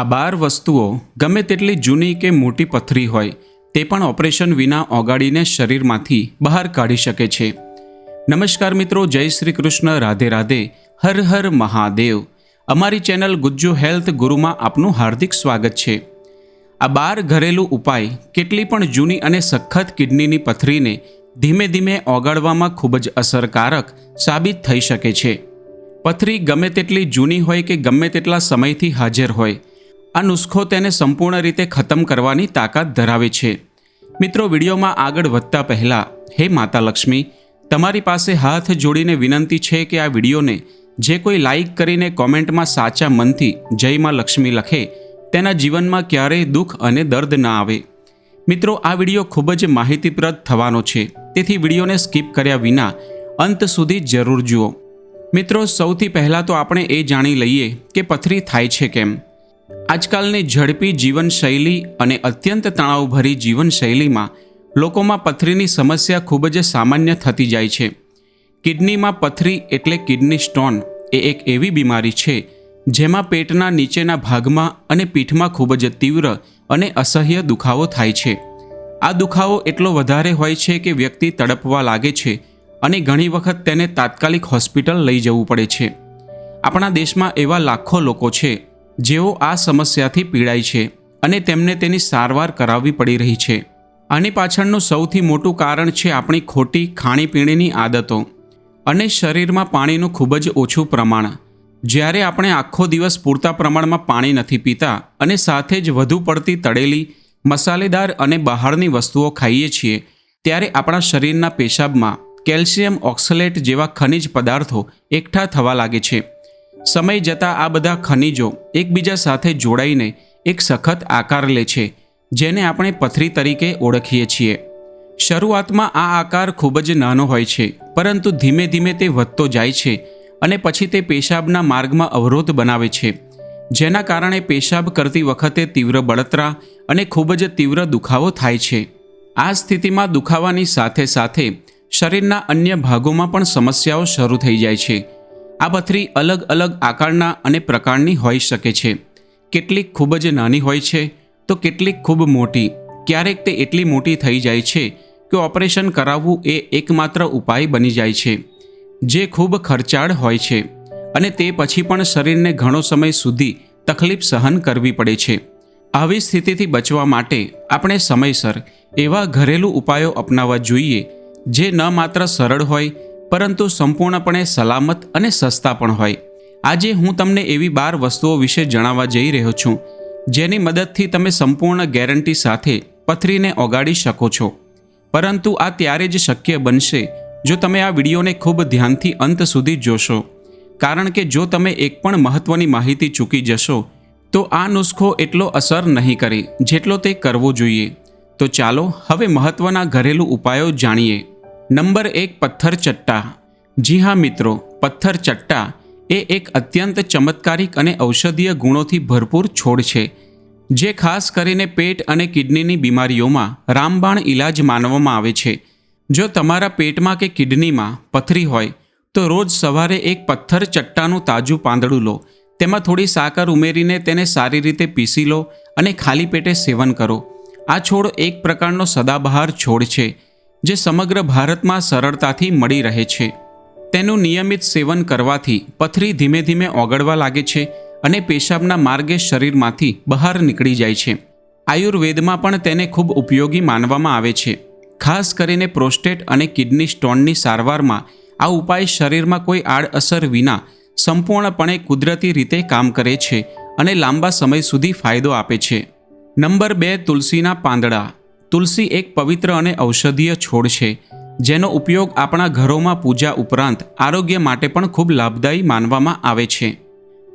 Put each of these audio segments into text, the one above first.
આ બાર વસ્તુઓ ગમે તેટલી જૂની કે મોટી પથરી હોય, તે પણ ઓપરેશન વિના ઓગાળીને શરીરમાંથી બહાર કાઢી શકે છે. નમસ્કાર મિત્રો, જય શ્રી કૃષ્ણ, રાધે રાધે, હર હર મહાદેવ. અમારી ચેનલ ગુજ્જુ હેલ્થ ગુરુમાં આપનું હાર્દિક સ્વાગત છે. આ બાર ઘરેલું ઉપાય કેટલી પણ જૂની અને સખત કિડનીની પથરીને ધીમે ધીમે ઓગાળવામાં ખૂબ જ અસરકારક સાબિત થઈ શકે છે. પથરી ગમે તેટલી જૂની હોય કે ગમે તેટલા સમયથી હાજર હોય આ નુસ્ખો તેને સંપૂર્ણ રીતે ખતમ કરવાની તાકાત ધરાવે છે. મિત્રો, વિડીયોમાં આગળ વધતા પહેલાં, હે માતા લક્ષ્મી, તમારી પાસે હાથ જોડીને વિનંતી છે કે આ વિડીયોને જે કોઈ લાઈક કરીને કોમેન્ટમાં સાચા મનથી જય માં લક્ષ્મી લખે, તેના જીવનમાં ક્યારેય દુઃખ અને દર્દ ના આવે. મિત્રો, આ વીડિયો ખૂબ જ માહિતીપ્રદ થવાનો છે. તેથી વિડીયોને સ્કીપ કર્યા વિના અંત સુધી જરૂર જુઓ. મિત્રો, સૌથી પહેલાં તો આપણે એ જાણી લઈએ કે પથરી થાય છે કેમ. આજકાલની ઝડપી જીવનશૈલી અને અત્યંત તણાવભરી જીવનશૈલીમાં લોકોમાં પથરીની સમસ્યા ખૂબ જ સામાન્ય થતી જાય છે. કિડનીમાં પથરી એટલે કિડની સ્ટોન એ એક એવી બીમારી છે, જેમાં પેટના નીચેના ભાગમાં અને પીઠમાં ખૂબ જ તીવ્ર અને અસહ્ય દુખાવો થાય છે. આ દુખાવો એટલો વધારે હોય છે કે વ્યક્તિ તડપવા લાગે છે અને ઘણી વખત તેને તાત્કાલિક હોસ્પિટલ લઈ જવું પડે છે. આપણા દેશમાં એવા લાખો લોકો છે જેઓ આ સમસ્યાથી પીડાય છે અને તેમને તેની સારવાર કરાવવી પડી રહી છે. આની પાછળનું સૌથી મોટું કારણ છે આપણી ખોટી ખાણીપીણીની આદતો અને શરીરમાં પાણીનું ખૂબ જ ઓછું પ્રમાણ. જ્યારે આપણે આખો દિવસ પૂરતા પ્રમાણમાં પાણી નથી પીતા અને સાથે જ વધુ પડતી તળેલી, મસાલેદાર અને બહારની વસ્તુઓ ખાઈએ છીએ, ત્યારે આપણા શરીરના પેશાબમાં કેલ્શિયમ ઓક્સલેટ જેવા ખનિજ પદાર્થો એકઠા થવા લાગે છે. સમય જતાં આ બધા ખનિજો એકબીજા સાથે જોડાઈને એક સખત આકાર લે છે, જેને આપણે પથરી તરીકે ઓળખીએ છીએ. શરૂઆતમાં આ આકાર ખૂબ જ નાનો હોય છે, પરંતુ ધીમે ધીમે તે વધતો જાય છે અને પછી તે પેશાબના માર્ગમાં અવરોધ બનાવે છે, જેના કારણે પેશાબ કરતી વખતે તીવ્ર બળતરા અને ખૂબ જ તીવ્ર દુખાવો થાય છે. આ સ્થિતિમાં દુખાવાની સાથે સાથે શરીરના અન્ય ભાગોમાં પણ સમસ્યાઓ શરૂ થઈ જાય છે આ પથરી અલગ અલગ આકારના અને પ્રકારની હોઈ શકે છે. કેટલીક ખૂબ જ નાની હોય છે, તો કેટલીક ખૂબ મોટી. ક્યારેક તે એટલી મોટી થઈ જાય છે કે ઓપરેશન કરાવવું એ એકમાત્ર ઉપાય બની જાય છે. જે ખૂબ ખર્ચાળ હોય છે અને તે પછી પણ શરીરને ઘણો સમય સુધી તકલીફ સહન કરવી પડે છે. આવી સ્થિતિથી બચવા માટે આપણે સમયસર એવા ઘરેલું ઉપાયો અપનાવવા જોઈએ, જે ન માત્ર સરળ હોય પરંતુ સંપૂર્ણપણે સલામત અને સસ્તા પણ હોય. આજે હું તમને એવી બાર વસ્તુઓ વિશે જણાવવા જઈ રહ્યો છું, જેની મદદથી તમે સંપૂર્ણ ગેરંટી સાથે પથરીને ઓગાળી શકો છો. પરંતુ આ ત્યારે જ શક્ય બનશે, જો તમે આ વિડીયોને ખૂબ ધ્યાનથી અંત સુધી જોશો. કારણ કે જો તમે એક પણ મહત્વની માહિતી ચૂકી જશો, તો આ નુસ્ખો એટલો અસર નહીં કરે, જેટલો તે કરવો જોઈએ. તો ચાલો હવે મહત્વના ઘરેલું ઉપાયો જાણીએ. નંબર એક પથ્થર ચટ્ટા. જી હા મિત્રો, પથ્થર ચટ્ટા એ એક અત્યંત ચમત્કારિક અને ઔષધીય ગુણોથી ભરપૂર છોડ છે, જે ખાસ કરીને પેટ અને કિડનીની બીમારીઓમાં રામબાણ ઇલાજ માનવામાં આવે છે. જો તમારા પેટમાં કે કિડનીમાં પથરી હોય, તો રોજ સવારે એક પથ્થર ચટ્ટાનું તાજું પાંદડું લો. તેમાં થોડી સાકર ઉમેરીને તેને સારી રીતે પીસી લો અને ખાલી પેટે સેવન કરો. આ છોડ એક પ્રકારનો સદાબહાર છોડ છે. જે સમગ્ર ભારતમાં સરળતાથી મળી રહે છે. તેનું નિયમિત સેવન કરવાથી પથરી ધીમે ધીમે ઓગળવા લાગે છે અને પેશાબના માર્ગે શરીરમાંથી બહાર નીકળી જાય છે. આયુર્વેદમાં પણ તેને ખૂબ ઉપયોગી માનવામાં આવે છે. ખાસ કરીને પ્રોસ્ટેટ અને કિડની સ્ટોનની સારવારમાં આ ઉપાય શરીરમાં કોઈ આડઅસર વિના સંપૂર્ણપણે કુદરતી રીતે કામ કરે છે અને લાંબા સમય સુધી ફાયદો આપે છે. નંબર બે તુલસીના પાંદડા. તુલસી એક પવિત્ર અને ઔષધીય છોડ છે, જેનો ઉપયોગ આપણા ઘરોમાં પૂજા ઉપરાંત આરોગ્ય માટે પણ ખૂબ લાભદાયી માનવામાં આવે છે.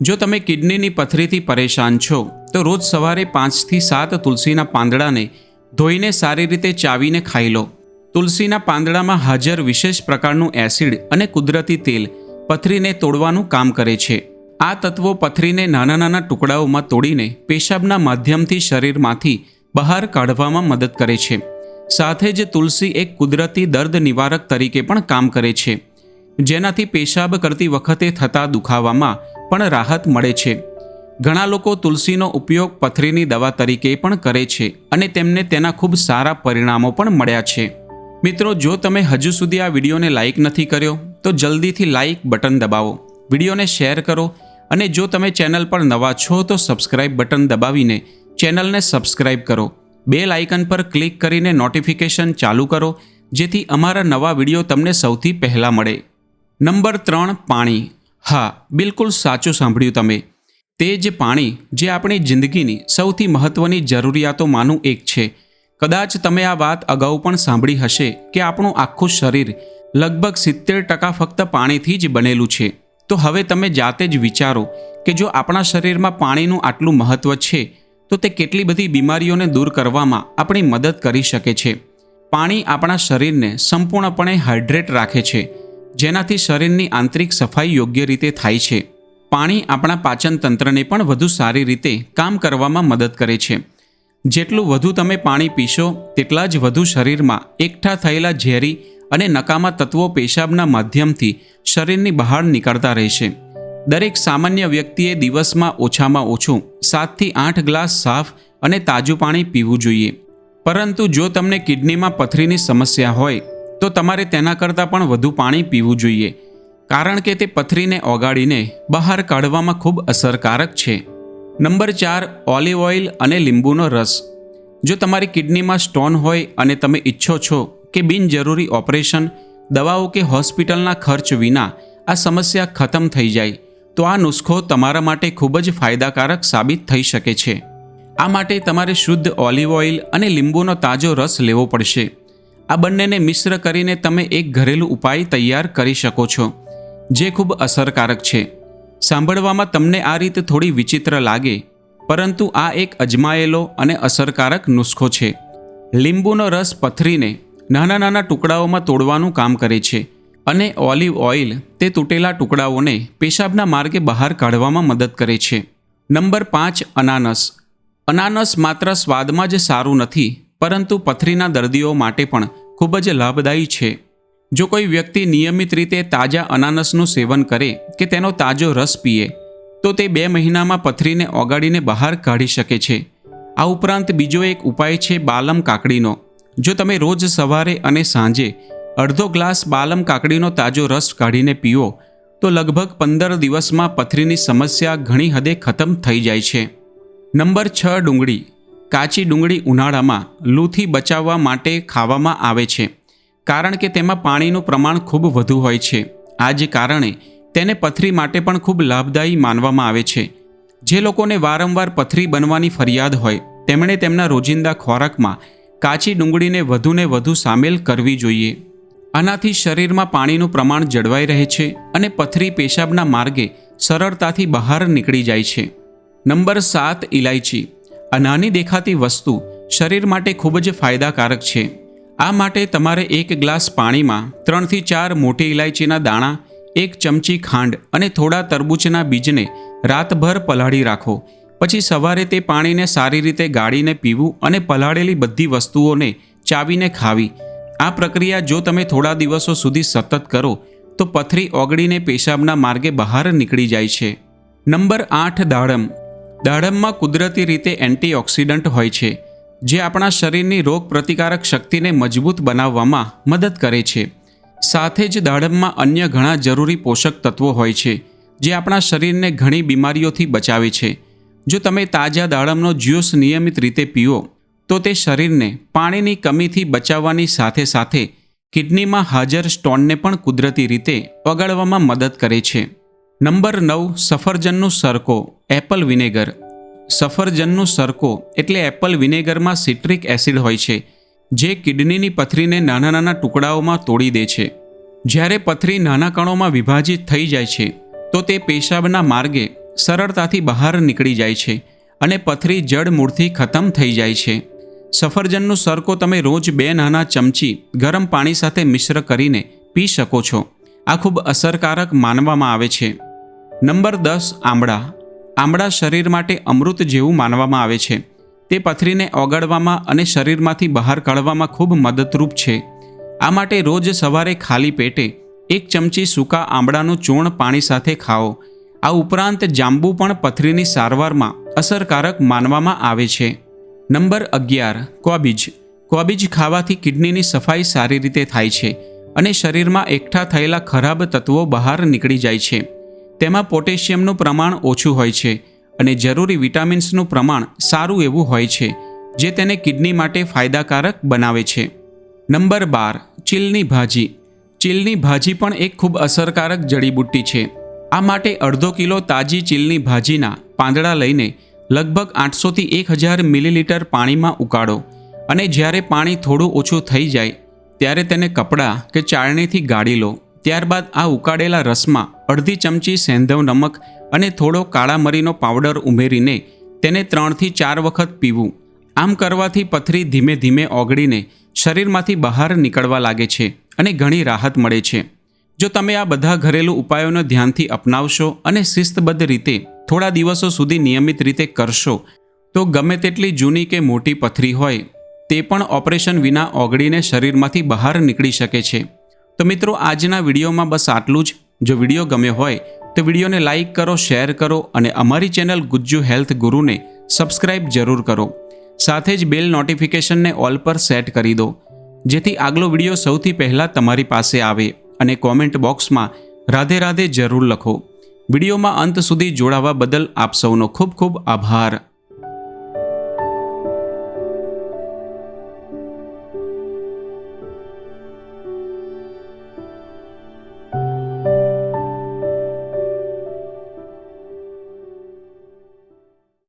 જો તમે કિડનીની પથરીથી પરેશાન છો, તો રોજ સવારે પાંચથી સાત તુલસીના પાંદડાને ધોઈને સારી રીતે ચાવીને ખાઈ લો. તુલસીના પાંદડામાં હાજર વિશેષ પ્રકારનું એસિડ અને કુદરતી તેલ પથરીને તોડવાનું કામ કરે છે. આ તત્વો પથરીને નાના નાના ટુકડાઓમાં તોડીને પેશાબના માધ્યમથી શરીરમાંથી બહાર કાઢવામાં મદદ કરે છે. સાથે જ તુલસી એક કુદરતી દર્દ નિવારક તરીકે પણ કામ કરે છે. જેનાથી પેશાબ કરતી વખતે થતા દુખાવામાં પણ રાહત મળે છે. ઘણા લોકો તુલસીનો ઉપયોગ પથરીની દવા તરીકે પણ કરે છે અને તેમને તેના ખૂબ સારા પરિણામો પણ મળ્યા છે. મિત્રો, જો તમે હજુ સુધી આ વિડીયોને લાઇક નથી કર્યો, તો જલ્દીથી લાઇક બટન દબાવો. વિડીયોને શેર કરો અને જો તમે ચેનલ પર નવા છો, તો સબસ્ક્રાઇબ બટન દબાવીને ચેનલને સબસ્ક્રાઇબ કરો. બેલ આઇકન પર ક્લિક કરીને નોટિફિકેશન ચાલુ કરો, જેથી અમારા નવા વીડિયો તમને સૌથી પહેલાં મળે. નંબર ત્રણ, પાણી. હા, બિલકુલ સાચું સાંભળ્યું તમે. તે જ પાણી, જે આપણી જિંદગીની સૌથી મહત્ત્વની જરૂરિયાતોમાંનું એક છે. કદાચ તમે આ વાત અગાઉ પણ સાંભળી હશે કે આપણું આખું શરીર લગભગ સિત્તેર ટકા ફક્ત પાણીથી જ બનેલું છે. તો હવે તમે જાતે જ વિચારો કે જો આપણા શરીરમાં પાણીનું આટલું મહત્ત્વ છે તો તે કેટલી બધી બીમારીઓને દૂર કરવામાં આપણી મદદ કરી શકે છે. પાણી આપણા શરીરને સંપૂર્ણપણે હાઇડ્રેટ રાખે છે, જેનાથી શરીરની આંતરિક સફાઈ યોગ્ય રીતે થાય છે. પાણી આપણા પાચન તંત્રને પણ વધુ સારી રીતે કામ કરવામાં મદદ કરે છે. જેટલું વધુ તમે પાણી પીશો, તેટલા જ વધુ શરીરમાં એકઠા થયેલા ઝેરી અને નકામા તત્વો પેશાબના માધ્યમથી શરીરની બહાર નીકળતા રહેશે. દરેક સામાન્ય વ્યક્તિએ દિવસમાં ઓછામાં ઓછું સાતથી આઠ ગ્લાસ સાફ અને તાજું પાણી પીવું જોઈએ. પરંતુ જો તમને કિડનીમાં પથરીની સમસ્યા હોય, તો તમારે તેના કરતાં પણ વધુ પાણી પીવું જોઈએ. કારણ કે તે પથરીને ઓગાળીને બહાર કાઢવામાં ખૂબ અસરકારક છે. નંબર ચાર, ઓલિવ ઓઇલ અને લીંબુનો રસ. જો તમારી કિડનીમાં સ્ટોન હોય અને તમે ઈચ્છો છો કે બિનજરૂરી ઓપરેશન, દવાઓ કે હોસ્પિટલના ખર્ચ વિના આ સમસ્યા ખતમ થઈ જાય તો આ નુસ્ખો તમારા માટે ખૂબ જ ફાયદાકારક સાબિત થઈ શકે છે. આ માટે તમારે શુદ્ધ ઓલિવ ઓઇલ અને લીંબુનો તાજો રસ લેવો પડશે. આ બંનેને મિશ્ર કરીને તમે એક ઘરેલું ઉપાય તૈયાર કરી શકો છો, જે ખૂબ અસરકારક છે. સાંભળવામાં તમને આ રીત થોડી વિચિત્ર લાગે, પરંતુ આ એક અજમાયેલો અને અસરકારક નુસ્ખો છે. લીંબુનો રસ પથરીને નાના નાના ટુકડાઓમાં તોડવાનું કામ કરે છે. અને ઓલિવ ઓઇલ તે તૂટેલા ટુકડાઓને પેશાબના માર્ગે બહાર કાઢવામાં મદદ કરે છે. નંબર પાંચ, અનાનસ. અનાનસ માત્ર સ્વાદમાં જ સારું નથી, પરંતુ પથરીના દર્દીઓ માટે પણ ખૂબ જ લાભદાયી છે. જો કોઈ વ્યક્તિ નિયમિત રીતે તાજા અનાનસનું સેવન કરે કે તેનો તાજો રસ પીએ, તો તે બે મહિનામાં પથરીને ઓગાળીને બહાર કાઢી શકે છે. આ ઉપરાંત બીજો એક ઉપાય છે બાલમ કાકડીનો. જો તમે રોજ સવારે અને સાંજે અડધો ગ્લાસ બાલમ કાકડીનો તાજો રસ કાઢીને પીવો તો લગભગ પંદર દિવસમાં પથરીની સમસ્યા ઘણી હદે ખતમ થઈ જાય છે. નંબર છ ડુંગળી. કાચી ડુંગળી ઉનાળામાં લૂથી બચાવવા માટે ખાવામાં આવે છે, કારણ કે તેમાં પાણીનું પ્રમાણ ખૂબ વધુ હોય છે. આ જ કારણે તેને પથરી માટે પણ ખૂબ લાભદાયી માનવામાં આવે છે. જે લોકોને વારંવાર પથરી બનવાની ફરિયાદ હોય, તેમણે તેમના રોજિંદા ખોરાકમાં કાચી ડુંગળીને વધુને વધુ સામેલ કરવી જોઈએ. આનાથી શરીરમાં પાણીનું પ્રમાણ જળવાઈ રહે છે અને પથરી પેશાબના માર્ગે સરળતાથી બહાર નીકળી જાય છે. નંબર સાત ઇલાયચી આ નાની દેખાતી વસ્તુ શરીર માટે ખૂબ જ ફાયદાકારક છે. આ માટે તમારે એક ગ્લાસ પાણીમાં ત્રણથી ચાર મોટી ઇલાયચીના દાણા, એક ચમચી ખાંડ અને થોડા તરબૂચના બીજને રાતભર પલાળી રાખો. પછી સવારે તે પાણીને સારી રીતે ગાળીને પીવું અને પલાળેલી બધી વસ્તુઓને ચાવીને ખાવી. આ પ્રક્રિયા જો તમે થોડા દિવસો સુધી સતત કરો, તો પથરી ઓગળીને પેશાબના માર્ગે બહાર નીકળી જાય છે. નંબર આઠ, દાડમ. દાડમમાં કુદરતી રીતે એન્ટીઓક્સિડન્ટ હોય છે, જે આપણા શરીરની રોગ પ્રતિકારક શક્તિને મજબૂત બનાવવામાં મદદ કરે છે. સાથે જ દાડમમાં અન્ય ઘણા જરૂરી પોષક તત્વો હોય છે, જે આપણા શરીરને ઘણી બીમારીઓથી બચાવે છે. જો તમે તાજા દાડમનો જ્યુસ નિયમિત રીતે પીઓ તો તે શરીરને પાણીની કમીથી બચાવવાની સાથે સાથે કિડનીમાં હાજર સ્ટોનને પણ કુદરતી રીતે ઓગાળવામાં મદદ કરે છે. નંબર નવ, સફરજનનું સરકો, એપલ વિનેગર. સફરજનનું સરકો એટલે એપલ વિનેગરમાં સિટ્રિક એસિડ હોય છે, જે કિડનીની પથરીને નાના નાના ટુકડાઓમાં તોડી દે છે. જ્યારે પથરી નાના કણોમાં વિભાજિત થઈ જાય છે, તો તે પેશાબના માર્ગે સરળતાથી બહાર નીકળી જાય છે અને પથરી જડ મૂળથી ખતમ થઈ જાય છે. સફરજનનું સરકો તમે રોજ બે નાના ચમચી ગરમ પાણી સાથે મિશ્ર કરીને પી શકો છો. આ ખૂબ અસરકારક માનવામાં આવે છે. નંબર દસ, આમળા. આમળા શરીર માટે અમૃત જેવું માનવામાં આવે છે. તે પથરીને ઓગાળવામાં અને શરીરમાંથી બહાર કાઢવામાં ખૂબ મદદરૂપ છે. આ માટે રોજ સવારે ખાલી પેટે એક ચમચી સૂકા આંબળાનું ચૂર્ણ પાણી સાથે ખાઓ. આ ઉપરાંત જાંબુ પણ પથરીની સારવારમાં અસરકારક માનવામાં આવે છે. નંબર અગિયાર, કોબીજ. કોબીજ ખાવાથી કિડનીની સફાઈ સારી રીતે થાય છે અને શરીરમાં એકઠા થયેલા ખરાબ તત્વો બહાર નીકળી જાય છે. તેમાં પોટેશિયમનું પ્રમાણ ઓછું હોય છે અને જરૂરી વિટામિન્સનું પ્રમાણ સારું એવું હોય છે, જે તેને કિડની માટે ફાયદાકારક બનાવે છે. નંબર બાર, ચીલની ભાજી. ચીલની ભાજી પણ એક ખૂબ અસરકારક જડીબુટ્ટી છે. આ માટે અડધો કિલો તાજી ચીલની ભાજીના પાંદડા લઈને લગભગ આઠસોથી એક હજાર મિલીલીટર પાણીમાં ઉકાળો અને જ્યારે પાણી થોડું ઓછું થઈ જાય, ત્યારે તેને કપડાં કે ચાળણીથી ગાળી લો. ત્યારબાદ આ ઉકાળેલા રસમાં અડધી ચમચી સેંધવ નમક અને થોડો કાળા મરીનો પાવડર ઉમેરીને તેને ત્રણથી ચાર વખત પીવું. આમ કરવાથી પથરી ધીમે ધીમે ઓગળીને શરીરમાંથી બહાર નીકળવા લાગે છે અને ઘણી રાહત મળે છે. જો તમે આ બધા ઘરેલું ઉપાયોને ધ્યાનથી અપનાવશો અને શિસ્તબદ્ધ રીતે થોડા દિવસો સુધી નિયમિત રીતે કરશો, તો ગમે તેટલી જૂની કે મોટી પથરી હોય, તે પણ ઓપરેશન વિના ઓગળીને શરીરમાંથી બહાર નીકળી શકે છે. તો મિત્રો, આજના વિડીયોમાં બસ આટલું જ. જો વીડિયો ગમ્યો હોય, તો વિડીયોને લાઇક કરો, શેર કરો અને અમારી ચેનલ ગુજ્જુ હેલ્થ ગુરુને સબસ્ક્રાઇબ જરૂર કરો. સાથે જ બેલ નોટિફિકેશનને ઓલ પર સેટ કરી દો, જેથી આગલો વીડિયો સૌથી પહેલાં તમારી પાસે આવે. અને કોમેન્ટ બોક્સમાં રાધે રાધે જરૂર લખો. વિડીયોમાં અંત સુધી જોડાવા બદલ આપ સૌનો ખૂબ ખૂબ આભાર.